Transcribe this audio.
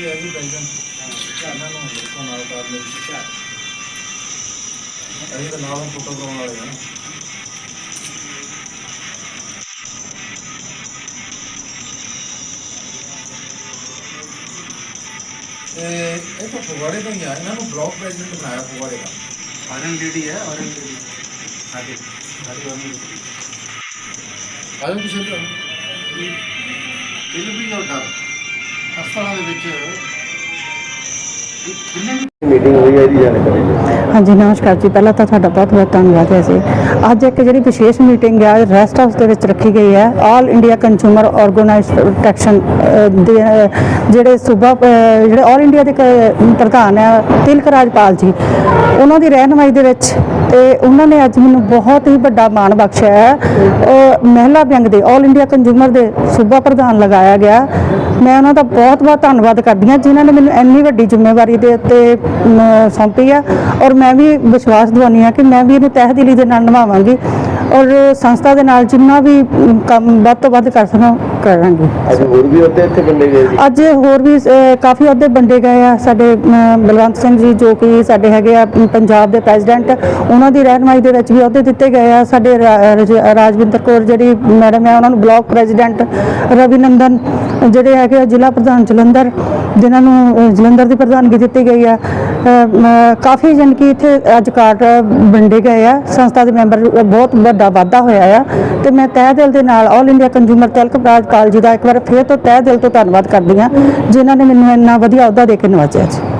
ਕੀ ਹੈ ਜੀ ਬੈਂਗਨ ਚਾਹਨਾ ਨੂੰ ਦੇਖੋ ਨਾਲ ਕਰ ਲੈ ਚਾਹ ਇਹ ਤਾਂ ਨਾਮ ਫੋਟੋ ਕਰਾਉਣ ਵਾਲੇ ਹਨ ਇਹ ਤਾਂ ਫਗਵਾੜੇ ਤੋਂ ਹੀ ਆ ਇਹਨਾਂ ਨੂੰ ਬਲੌਕ ਪ੍ਰੈਜ਼ੀਡੈਂਟ ਬਣਾਇਆ ਫਗਵਾੜੇ ਦਾ। ਆਰਐਨਡੀਡੀ ਹੈ ਆਰਐਨਡੀਡੀ ਸਾਡੇ ਸਾਡੇ ਆਰਐਨਡੀਡੀ ਆਜੋ ਕਿਸੇ ਤੋਂ ਇਹ ਵੀ ਨਾ ਡਰ। ਹਸਪਤਾਲਾਂ ਦੇ ਵਿੱਚ ਇੱਕ ਜਿੰਨੇ ਵੀ ਮੀਟਿੰਗ ਹੋਈ ਹੈ ਇਹਦੀ ਜਾਣਕਾਰੀ ਦਿਓ ਹਾਂਜੀ ਨਮਸਕਾਰ ਜੀ। ਪਹਿਲਾਂ ਤਾਂ ਤੁਹਾਡਾ ਬਹੁਤ ਬਹੁਤ ਧੰਨਵਾਦ ਹੈ ਜੀ। ਅੱਜ ਇੱਕ ਜਿਹੜੀ ਵਿਸ਼ੇਸ਼ ਮੀਟਿੰਗ ਹੈ ਰੈਸਟ ਹਾਊਸ ਦੇ ਵਿੱਚ ਰੱਖੀ ਗਈ ਹੈ। All India consumer organised protection ਦੇ ਅਹ, ਜਿਹੜੇ ਸੂਬਾ ਅਹ, ਜਿਹੜੇ ਆਲ ਇੰਡੀਆ ਦੇ ਕ- ਪ੍ਰਧਾਨ ਹੈ ਤਿਲਕ ਰਾਜਪਾਲ ਜੀ ਉਹਨਾਂ ਦੀ ਰਹਿਨਮਾਈ ਦੇ ਵਿੱਚ ਤੇ ਉਹਨਾਂ ਨੇ ਅੱਜ ਮੈਨੂੰ ਬਹੁਤ ਹੀ ਵੱਡਾ ਮਾਣ ਬਖਸ਼ਿਆ ਹੈ। ਮਹਿਲਾ ਵਿੰਗ ਦੇ ਆਲ ਇੰਡੀਆ ਕੰਜ਼ਿਊਮਰ ਦੇ ਸੂਬਾ ਪ੍ਰਧਾਨ ਲਗਾਇਆ ਗਿਆ। ਮੈਂ ਉਹਨਾਂ ਦਾ ਬਹੁਤ ਬਹੁਤ ਧੰਨਵਾਦ ਕਰਦੀ ਹਾਂ, ਜਿਨ੍ਹਾਂ ਨੇ ਮੈਨੂੰ ਇੰਨੀ ਵੱਡੀ ਜ਼ਿੰਮੇਵਾਰੀ ਦੇ ਉੱਤੇ ਸੌਂਪੀ ਆ। ਔਰ ਮੈਂ ਵੀ ਵਿਸ਼ਵਾਸ ਦਿਵਾਉਂਦੀ ਹਾਂ ਕਿ ਮੈਂ ਵੀ ਇਹਨੂੰ ਤਹਿ ਦਿਲੀ ਦੇ ਨਾਲ ਨਿਭਾਵਾਂਗੀ। ਔਰ ਸੰਸਥਾ ਦੇ ਨਾਲ ਜਿੰਨਾ ਵੀ ਕੰਮ ਵੱਧ ਤੋਂ ਵੱਧ ਕਰ ਸਕਾਂ ਕਰਾਂਗੀ। ਅੱਜ ਹੋਰ ਵੀ ਉੱਤੇ ਇੱਥੇ ਬੰਦੇ ਗਏ ਸੀ? ਅੱਜ ਹੋਰ ਵੀ ਅਹ, ਕਾਫੀ ਅਹੁਦੇ ਵੰਡੇ ਗਏ ਆ। ਸਾਡੇ ਅਮ, ਬਲਵੰਤ ਸਿੰਘ ਜੀ ਜੋ ਕਿ ਸਾਡੇ ਹੈਗੇ ਆ ਅਮ, ਪੰਜਾਬ ਦੇ ਪ੍ਰੈਜ਼ੀਡੈਂਟ ਉਹਨਾਂ ਦੀ ਰਹਿਨਮਾਈ ਦੇ ਵਿੱਚ ਵੀ ਅਹੁਦੇ ਦਿੱਤੇ ਗਏ ਆ। ਸਾਡੇ ਰਾ- ਰਜ- ਰਾਜਵਿੰਦਰ ਕੌਰ ਜਿਹੜੀ ਮੈਡਮ ਹੈ ਉਹਨਾਂ ਨੂੰ ਬਲਾਕ ਪ੍ਰੈਜ਼ੀਡੈਂਟ ਰਵੀ ਨੰਦਨ ਜਿਹੜੇ ਹੈਗੇ ਆ ਜ਼ਿਲ੍ਹਾ ਪ੍ਰਧਾਨ ਜਲੰਧਰ ਜਿਨ੍ਹਾਂ ਨੂੰ ਜਲੰਧਰ ਦੀ ਪ੍ਰਧਾਨਗੀ ਦਿੱਤੀ ਗਈ ਆ। ਮ- ਕਾਫੀ ਜਨ ਕਿ ਇੱਥੇ ਅੱਜ ਕਾਰਡ ਵੰਡੇ ਗਏ ਆ। ਸੰਸਥਾ ਦੇ ਮੈਂਬਰ ਬਹੁਤ ਵੱਡਾ ਵਾਧਾ ਹੋਇਆ ਆ ਤੇ ਮੈਂ ਤਹਿ ਦਿਲ ਦੇ ਨਾਲ all India consumer Tilak Braj college ਦਾ ਇੱਕ ਵਾਰ ਫੇਰ ਤੋਂ ਤਹਿ ਦਿਲ ਤੋਂ ਧੰਨਵਾਦ ਕਰਦੀ ਹਾਂ ਜਿਨ੍ਹਾਂ ਨੇ ਮੈਨੂੰ ਇੰਨਾ ਵਧੀਆ ਅਹੁਦਾ ਦੇ ਕੇ ਨਵਾਜਿਆ ਜੀ।